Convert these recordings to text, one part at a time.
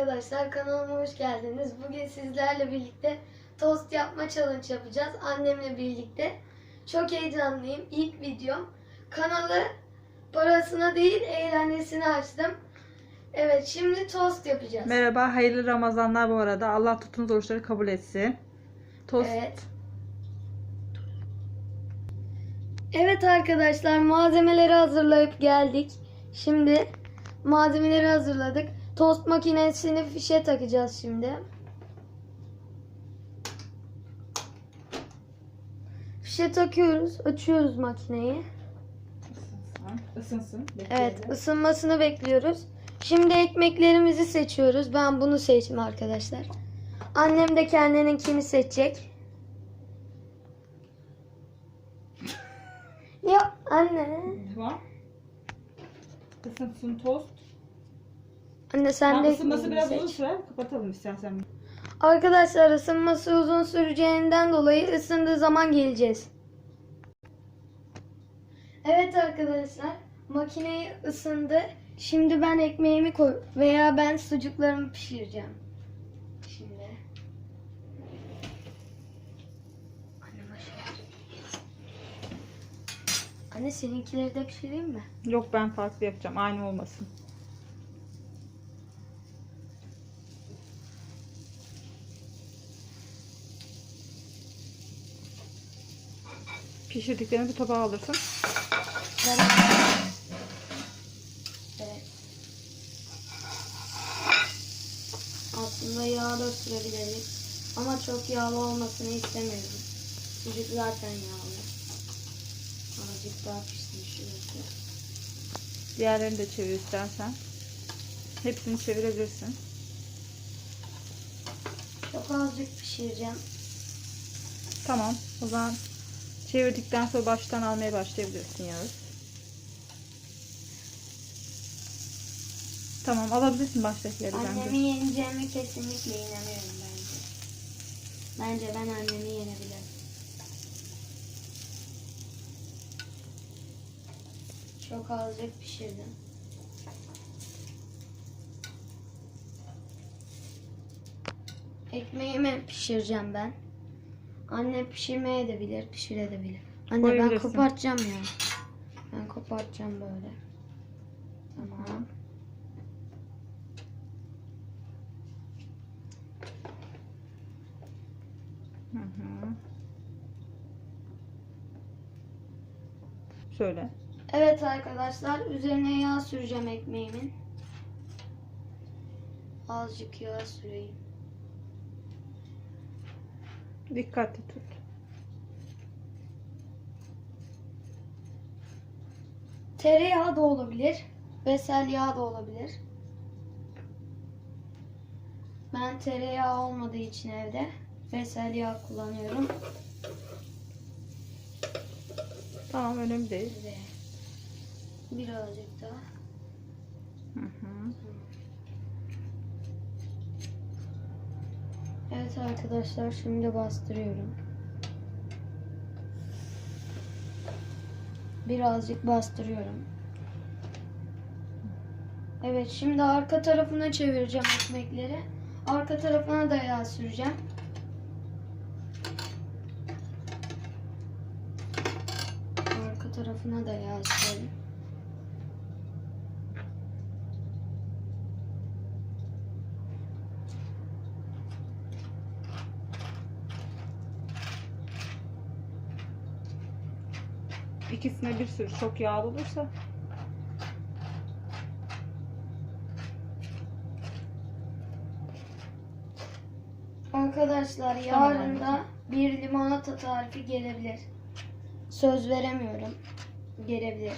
arkadaşlar kanalıma hoş geldiniz. Bugün sizlerle birlikte tost yapma challenge yapacağız annemle birlikte. Çok heyecanlıyım. İlk videom. Kanalı parasına değil eğlencesine açtım. Evet şimdi tost yapacağız. Merhaba, hayırlı Ramazanlar bu arada. Allah tuttuğunuz oruçları kabul etsin. Tost. Evet. Evet arkadaşlar malzemeleri hazırlayıp geldik. Şimdi malzemeleri hazırladık. Tost makinesini fişe takacağız şimdi. Fişe takıyoruz. Açıyoruz makineyi. Isınsın. Evet ısınmasını bekliyoruz. Şimdi ekmeklerimizi seçiyoruz. Ben bunu seçtim arkadaşlar. Annem de kendininkini seçecek. Ya anne. Tamam. Isınsın tost. Anne sen de ekmeğini biraz seç. uzun sürer. Kapatalım istersen. Arkadaşlar ısınması uzun süreceğinden dolayı ısındığı zaman geleceğiz. Evet arkadaşlar makineyi ısındı. Şimdi ben ekmeğimi koy veya ben sucuklarımı pişireceğim. Şimdi. Anne maşallah. Anne seninkileri de pişireyim mi? Yok ben farklı yapacağım. Aynı olmasın. Pişirdiklerini bir tabağa alırsın. Ben... Evet. Aslında yağ da sürebiliriz. Ama çok yağlı olmasını istemiyorum. Sucuk zaten yağlı. Azıcık daha pişsin şurası. Diğerlerini de çevir istersen. Hepsini çevirebilirsin. Çok azıcık pişireceğim. Tamam. O zaman çevirdikten sonra baştan almaya başlayabilirsin Yağız. Tamam alabilirsin baştakileri Annemi bence. yeneceğime kesinlikle inanıyorum bence. Bence ben annemi yenebilirim. Çok azıcık pişirdim. Ekmeğimi pişireceğim ben. Anne pişirmeye de bilir, pişirebilir. Anne ben Koyabilirsin. kopartacağım ya. Ben kopartacağım böyle. Tamam. Hı hı. Şöyle. Evet arkadaşlar üzerine yağ süreceğim ekmeğimin. Azıcık yağ süreyim. Dikkatli tut. Tereyağı da olabilir. Besel yağı da olabilir. Ben tereyağı olmadığı için evde besel yağ kullanıyorum. Tamam önemli değil. Ve birazcık daha. Hı hı. Evet arkadaşlar şimdi bastırıyorum. Birazcık bastırıyorum. Evet şimdi arka tarafına çevireceğim ekmekleri. Arka tarafına da yağ süreceğim. Arka tarafına da yağ sürelim. İkisine bir sürü çok yağlı olursa Arkadaşlar yarın da bir limonata tarifi gelebilir. Söz veremiyorum. Gelebilir.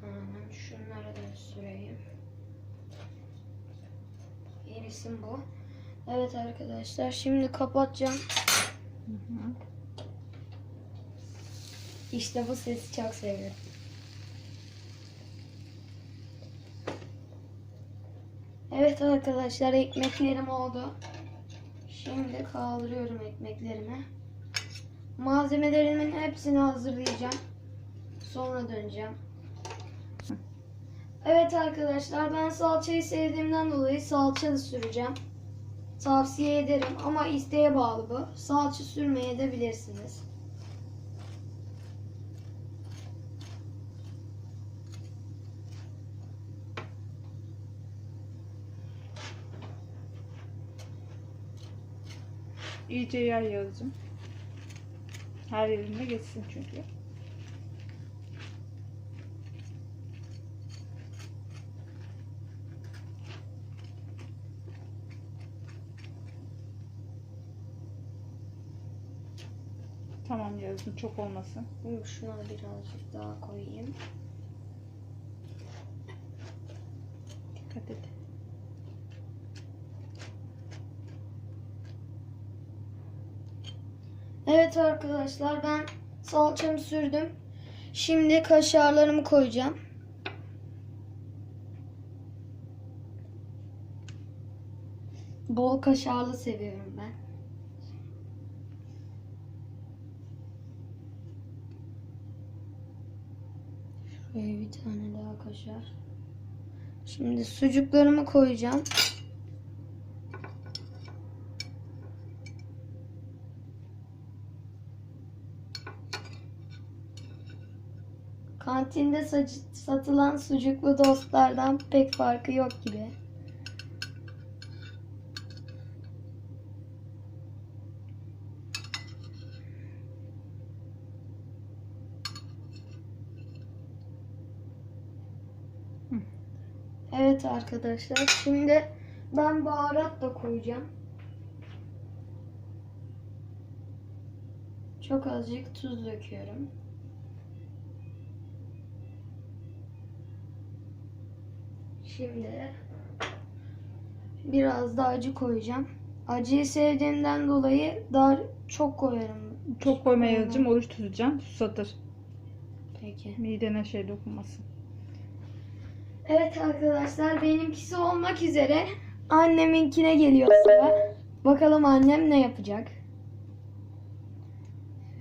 Tamam şunları da süreyim. Yenisin bu. Evet arkadaşlar şimdi kapatacağım. Hı hı. İşte bu sesi çok seviyorum. Evet arkadaşlar ekmeklerim oldu. Şimdi kaldırıyorum ekmeklerimi. Malzemelerimin hepsini hazırlayacağım. Sonra döneceğim. Evet arkadaşlar ben salçayı sevdiğimden dolayı salça da süreceğim. Tavsiye ederim ama isteğe bağlı bu. Salça sürmeye de bilirsiniz. İyice yay Yağız'cığım. Her yerinde geçsin çünkü. Tamam Yağız'cığım çok olmasın. Şuna birazcık daha koyayım. Dikkat et. Evet arkadaşlar ben salçamı sürdüm. Şimdi kaşarlarımı koyacağım. Bol kaşarlı seviyorum ben. Şuraya bir tane daha kaşar. Şimdi sucuklarımı koyacağım. Kantinde satılan sucuklu dostlardan pek farkı yok gibi. Evet arkadaşlar şimdi ben baharat da koyacağım. Çok azıcık tuz döküyorum. Şimdi biraz da acı koyacağım. Acıyı sevdiğimden dolayı daha çok koyarım. Çok koyma Yağız'cığım oruç tutacaksın. Susatır. Peki. Midene şey dokunmasın. Evet arkadaşlar benimkisi olmak üzere anneminkine geliyor sıra. Bakalım annem ne yapacak.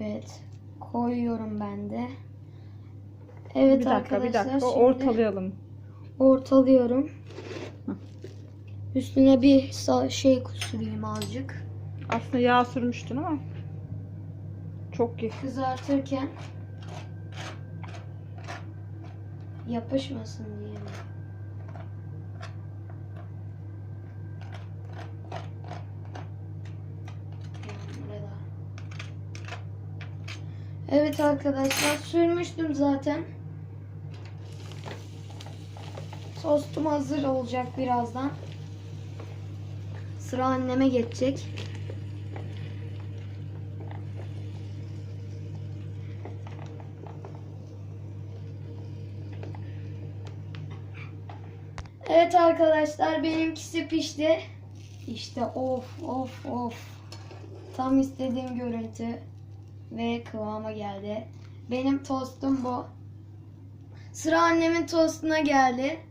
Evet. Koyuyorum ben de. Evet bir dakika bir arkadaşlar dakika şimdi ortalayalım. Ortalıyorum. Hı. Üstüne bir şey süreyim azıcık. Aslında yağ sürmüştün ama çok iyi. Kızartırken yapışmasın diye. Evet arkadaşlar sürmüştüm zaten. Tostum hazır olacak birazdan. Sıra anneme geçecek. Evet arkadaşlar benimkisi pişti. İşte of of of. Tam istediğim görüntü ve kıvama geldi. Benim tostum bu. Sıra annemin tostuna geldi.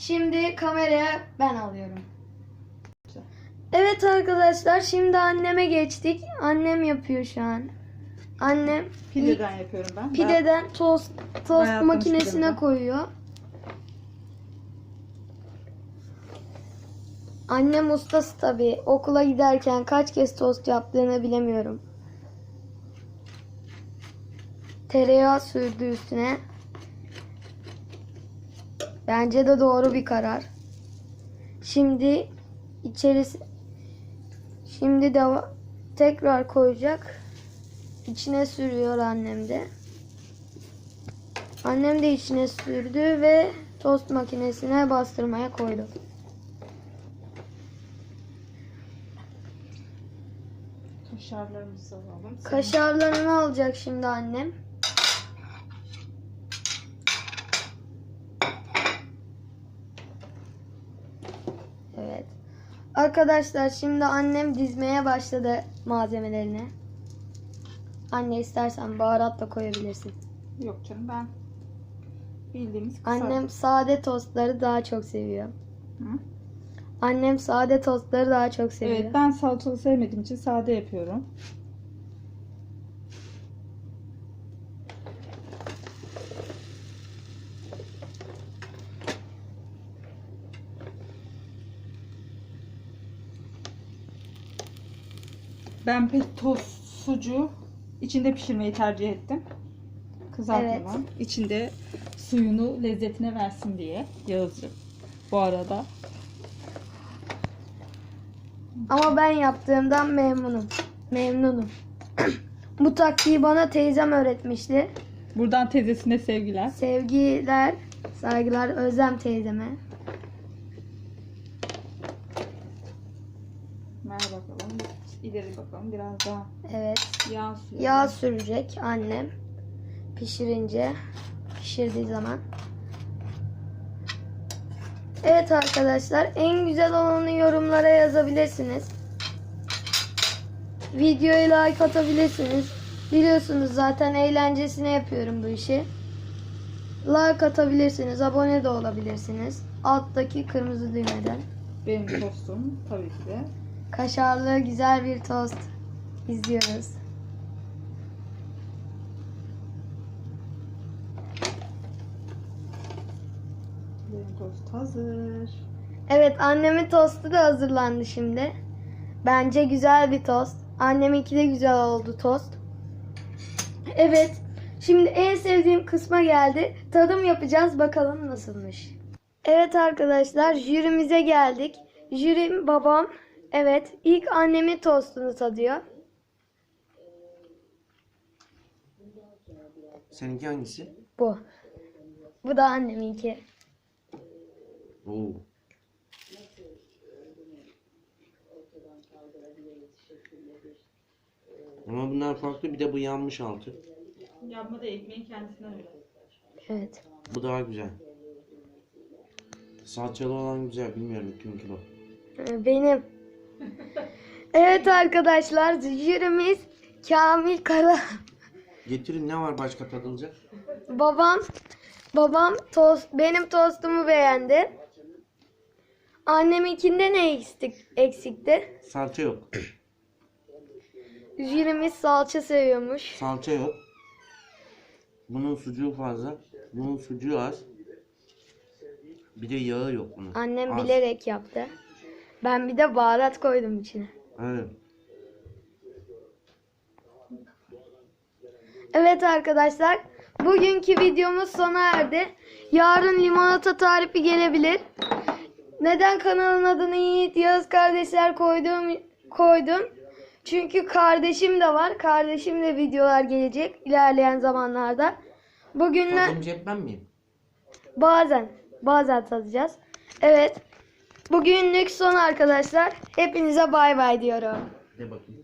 Şimdi kameraya ben alıyorum. Evet arkadaşlar şimdi anneme geçtik. Annem yapıyor şu an. Annem Pideden yapıyorum ben. pideden tost tost makinesine koyuyor. Annem ustası tabii. Okula giderken kaç kez tost yaptığını bilemiyorum. Tereyağı sürdü üstüne. Bence de doğru bir karar. Şimdi içerisi şimdi de tekrar koyacak. İçine sürüyor annem de. Annem de içine sürdü ve tost makinesine bastırmaya koydu. Kaşarlarımızı alalım. Kaşarlarını alacak şimdi annem. Evet. Arkadaşlar şimdi annem dizmeye başladı malzemelerini. Anne istersen baharat da koyabilirsin. Yok canım ben bildiğimiz kısa. Annem sade tostları daha çok seviyor. Hı? Annem sade tostları daha çok seviyor. Evet ben salçalı sevmediğim için sade yapıyorum. Ben pek toz sucuğu içinde pişirmeyi tercih ettim. Kızartmadan. İçinde suyunu lezzetine versin diye Yağız'cığım. Bu arada Ama ben yaptığımdan memnunum. Memnunum. Bu taktiği bana teyzem öğretmişti. buradan teyzesine sevgiler. Sevgiler, saygılar Özlem teyzeme. Ver bakalım. İleri bakalım. Biraz daha Evet. yağ suyu. Yağ sürecek annem. Pişirince, pişirdiği zaman. Evet arkadaşlar, en güzel olanı yorumlara yazabilirsiniz. Videoya like atabilirsiniz. Biliyorsunuz zaten eğlencesine yapıyorum bu işi. Like atabilirsiniz, abone de olabilirsiniz. Alttaki kırmızı düğmeden. Benim tostum tabii ki de. Kaşarlı güzel bir tost izliyoruz. Benim tost hazır. Evet annemin tostu da hazırlandı şimdi. Bence güzel bir tost. Anneminki de güzel oldu tost. Evet. Şimdi en sevdiğim kısma geldi. Tadım yapacağız. Bakalım nasılmış. Evet arkadaşlar jürimize geldik. Jürim babam. Evet ilk annemin tostunu tadıyor. Seninki hangisi? Bu. Bu da anneminki. Oo. Ama bunlar farklı bir de bu yanmış altı. Yapma da ekmeğin kendisinden öyle. Evet. Bu daha güzel. Salçalı olan güzel bilmiyorum kim kilo. Ee, Benim. Evet arkadaşlar jürimiz Kamil Kara. Getirin ne var başka tadılacak? Babam babam tost benim tostumu beğendi. Anneminkinde ne eksik, eksikti? Salça yok. Jürimiz salça seviyormuş. Salça yok. Bunun sucuğu fazla. Bunun sucuğu az. Bir de yağı yok bunun. Annem Az. bilerek yaptı. Ben bir de baharat koydum içine. Evet. Evet arkadaşlar, bugünkü videomuz sona erdi. Yarın limonata tarifi gelebilir. Neden kanalın adını Yiğit Yağız kardeşler koydum koydum? Çünkü kardeşim de var. Kardeşimle videolar gelecek ilerleyen zamanlarda. Bugünler Tadımcı hep ben miyim? bazen bazen tadacağız. Evet. Bugünlük son arkadaşlar. Hepinize bay bay diyorum. De bakayım.